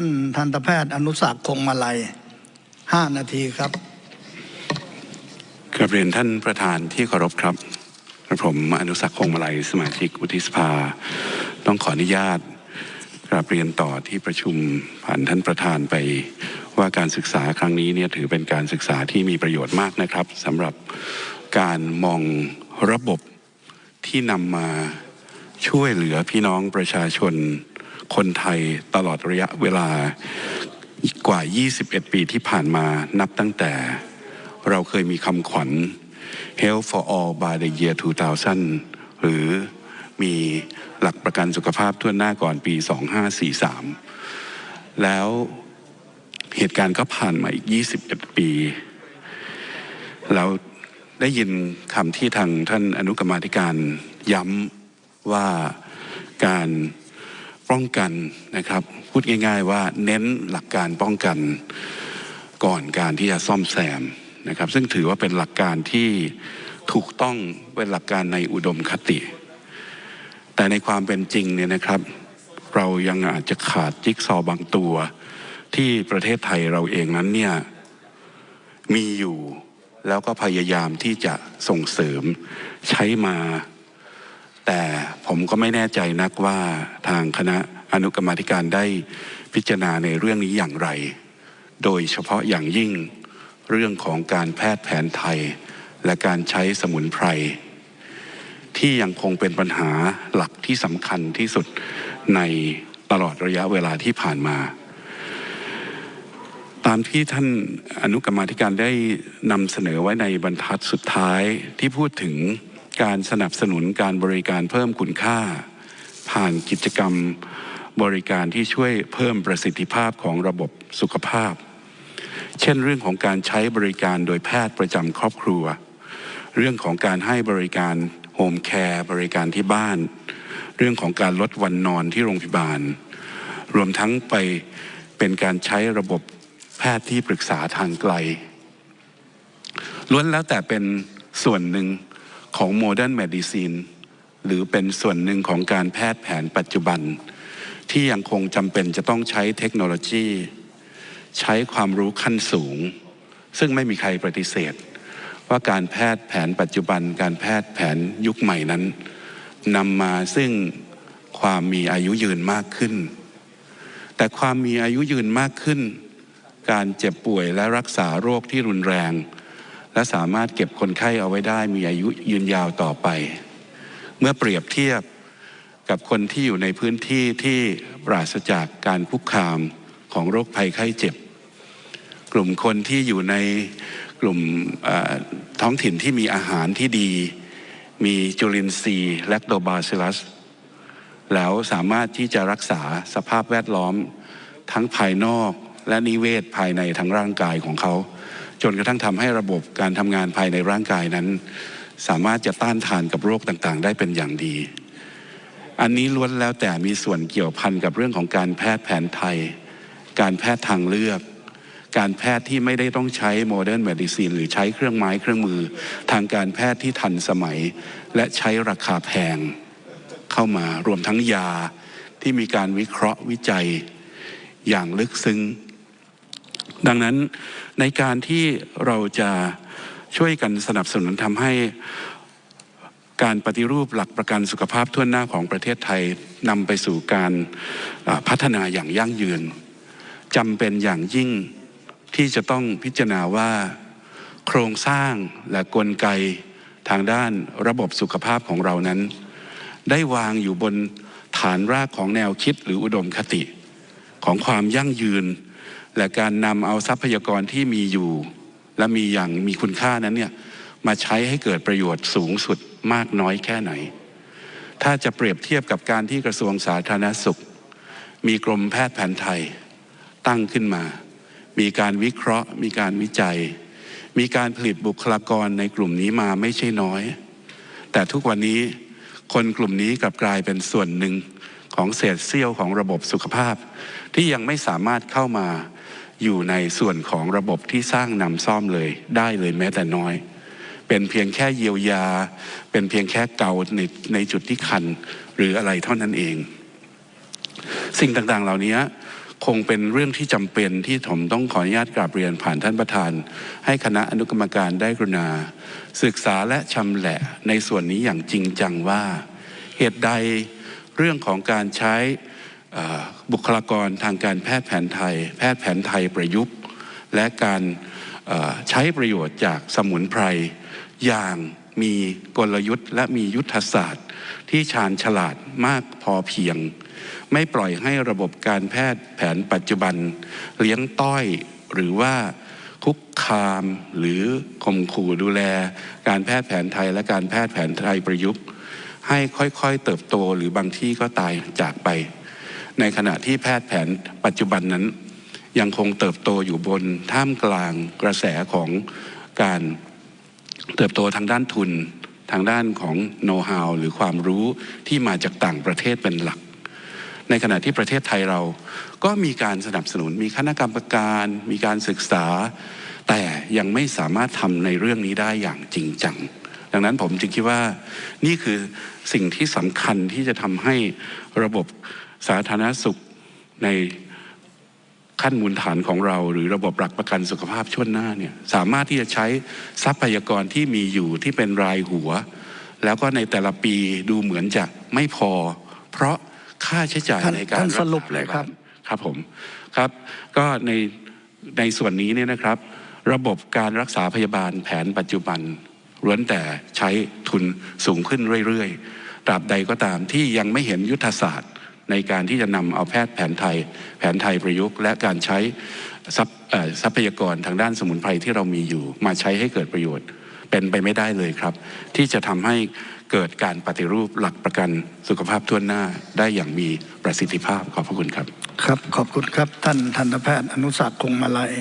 ท่านทันตแพทย์อนุสักคงมาลัยห้านาทีครับกราบเรียนท่านประธานที่เคารพครับกระผมอนุสักคงมาลัยสมาชิกวุฒิสภา ต้องขออนุญาตกราบเรียนต่อที่ประชุมผ่านท่านประธานไปว่าการศึกษาครั้งนี้เนี่ยถือเป็นการศึกษาที่มีประโยชน์มากนะครับสำหรับการมองระบบที่นำมาช่วยเหลือพี่น้องประชาชน คนไทยตลอดระยะเวลากว่า 21 ปีที่ผ่านมานับตั้งแต่ เราเคยมีคำขวัญ Health for All by the year 2000 หรือมีหลักประกันสุขภาพทั่วหน้าก่อนปี 2543 แล้วเหตุการณ์ก็ผ่านมาอีก 21 ปีแล้วได้ยินคำที่ทางท่านอนุกรรมาธิการย้ำว่าการ ป้องกันนะครับ พูดง่ายๆว่าเน้นหลักการป้องกันก่อนการที่จะซ่อมแซมนะครับ ซึ่งถือว่าเป็นหลักการที่ถูกต้องเป็นหลักการในอุดมคติ แต่ในความเป็นจริงเนี่ยนะครับ เรายังอาจจะขาดจิ๊กซอว์บางตัวที่ประเทศไทยเราเองนั้นเนี่ยมีอยู่แล้วก็พยายามที่จะส่งเสริมใช้มา แต่ผมก็ไม่แน่ใจนักว่าทางคณะอนุกรรมธิการได้พิจารณาในเรื่องนี้อย่างไร โดยเฉพาะอย่างยิ่งเรื่องของการแพทย์แผนไทย และการใช้สมุนไพร ที่ยังคงเป็นปัญหาหลักที่สำคัญที่สุดในตลอดระยะเวลาที่ผ่านมา ตามที่ท่านอนุกรรมาธิการได้นำเสนอไว้ในบรรทัดสุดท้ายที่พูดถึง การสนับสนุนการบริการเพิ่มคุณค่า ผ่านกิจกรรมบริการที่ช่วยเพิ่มประสิทธิภาพของระบบสุขภาพ เช่นเรื่องของการใช้บริการโดยแพทย์ประจำครอบครัว เรื่องของการให้บริการโฮมแคร์บริการที่บ้าน เรื่องของการลดวันนอนที่โรงพยาบาล รวมทั้งไปเป็นการใช้ระบบแพทย์ที่ปรึกษาทางไกลล้วนแล้วแต่เป็นส่วนหนึ่ง ของโมเดิร์นเมดิซีนหรือเป็นส่วนหนึ่งของการแพทย์แผนปัจจุบัน ที่ยังคงจำเป็นจะต้องใช้เทคโนโลยี ใช้ความรู้ขั้นสูง ซึ่งไม่มีใครปฏิเสธ ว่าการแพทย์แผนปัจจุบัน การแพทย์แผนยุคใหม่นั้นนำมาซึ่งความมีอายุยืนมากขึ้น แต่ความมีอายุยืนมากขึ้น การเจ็บป่วยและรักษาโรคที่รุนแรง และสามารถเก็บคนไข้เอาไว้ได้มีอายุยืนยาวต่อไป เมื่อเปรียบเทียบกับคนที่อยู่ในพื้นที่ที่ปราศจากการคุกคามของโรคภัยไข้เจ็บ กลุ่มคนที่อยู่ในกลุ่มท้องถิ่นที่มีอาหารที่ดี มีจุลินทรีย์แลคโตบาซิลัส แล้วสามารถที่จะรักษาสภาพแวดล้อมทั้งภายนอก และนิเวศภายในทั้งร่างกายของเขา จนกระทั่งทำให้ระบบการทำงานภายในร่างกายนั้น สามารถจะต้านทานกับโรคต่างๆ ได้เป็นอย่างดี อันนี้ล้วนแล้วแต่มีส่วนเกี่ยวพันกับเรื่องของการแพทย์แผนไทย การแพทย์ทางเลือกการแพทย์ที่ไม่ได้ต้องใช้โมเดิร์นเมดิซีนหรือใช้เครื่องไม้เครื่องมือ ทางการแพทย์ที่ทันสมัย และใช้ราคาแพงเข้ามารวมทั้งยาที่มีการวิเคราะห์วิจัย อย่างลึกซึ้ง ดังนั้นในการที่เราจะช่วยกันสนับสนุนทำให้การปฏิรูปหลักประกันสุขภาพทั่วหน้าของประเทศไทยนำไปสู่การพัฒนาอย่างยั่งยืนจำเป็นอย่างยิ่งที่จะต้องพิจารณาว่า โครงสร้างและกลไกทางด้านระบบสุขภาพของเรานั้น ได้วางอยู่บนฐานรากของแนวคิดหรืออุดมคติ ของความยั่งยืน และการนำเอาทรัพยากรที่มีอยู่ และมีอย่างมีคุณค่านั้นเนี่ยมาใช้ให้เกิดประโยชน์สูงสุดมากน้อยแค่ไหน ถ้าจะเปรียบเทียบกับการที่กระทรวงสาธารณสุข มีกรมแพทย์แผนไทย ตั้งขึ้นมา มีการวิเคราะห์ มีการวิจัย มีการผลิตบุคลากรในกลุ่มนี้มาไม่ใช่น้อย แต่ทุกวันนี้คนกลุ่มนี้กลับกลายเป็นส่วนหนึ่ง ของเศษเสี้ยวของระบบสุขภาพ ที่ยังไม่สามารถเข้ามาอยู่ในส่วนของระบบที่สร้างนำซ่อมเลยได้เลยแม้แต่น้อย เป็นเพียงแค่เยียวยา เป็นเพียงแค่เกาในในจุดที่คันหรืออะไรเท่านั้นเอง สิ่งต่างๆเหล่านี้คงเป็นเรื่องที่จำเป็นที่ผมต้องขออนุญาตกราบเรียนผ่านท่านประธาน ให้คณะอนุกรรมการได้กรุณา ศึกษาและชำแหละในส่วนนี้อย่างจริงจังว่า เหตุใด เรื่องของการใช้บุคลากรทางการแพทย์แผนไทย แพทย์แผนไทยประยุกต์ และการใช้ประโยชน์จากสมุนไพรอย่างมีกลยุทธ์และมียุทธศาสตร์ ที่ชาญฉลาดมากพอเพียง ไม่ปล่อยให้ระบบการแพทย์แผนปัจจุบัน เลี้ยงต้อยหรือว่าคุกคามหรือข่มขู่ดูแล การแพทย์แผนไทยและการแพทย์แผนไทยประยุกต์ ให้ค่อยๆเติบโตหรือบางที่ก็ตายจากไป ในขณะที่แพทย์แผนปัจจุบันนั้น ยังคงเติบโตอยู่บนท่ามกลางกระแสของการเติบโตทางด้านทุนทางด้านของโน้ตฮาวหรือความรู้ที่มาจากต่างประเทศเป็นหลัก ในขณะที่ประเทศไทยเราก็มีการสนับสนุนมีคณะกรรมการ มีการศึกษา แต่ยังไม่สามารถทำในเรื่องนี้ได้อย่างจริงจัง ดังนั้นผมจึงคิดว่านี่คือสิ่งที่สำคัญที่จะทำให้ระบบสาธารณสุขในขั้นมูลฐานของเรา หรือระบบหลักประกันสุขภาพช่วงหน้าเนี่ยสามารถที่จะใช้ทรัพยากรที่มีอยู่ที่เป็นรายหัว แล้วก็ในแต่ละปีดูเหมือนจะไม่พอ เพราะค่าใช้จ่ายท่านในการท่านรักษาสรุปเลยครับครับผมครับก็ในในส่วนนี้เนี่ยนะครับ ระบบการรักษาพยาบาลแผนปัจจุบัน ล้วนแต่ใช้ทุนสูงขึ้นเรื่อยๆตราบใดก็ตามที่ยังไม่เห็นยุทธศาสตร์ ในการที่จะนำเอาแพทย์แผนไทย แผนไทยประยุกต์ และการใช้ทรัพยากรทางด้านสมุนไพรที่เรามีอยู่ มาใช้ให้เกิดประโยชน์เป็นไปไม่ได้เลยครับ ที่จะทำให้เกิดการปฏิรูปหลักประกันสุขภาพทั่วหน้าได้อย่างมีประสิทธิภาพขอบพระคุณครับ ครับขอบคุณครับท่านทันตแพทย์อนุสักดิ์คงมาลัย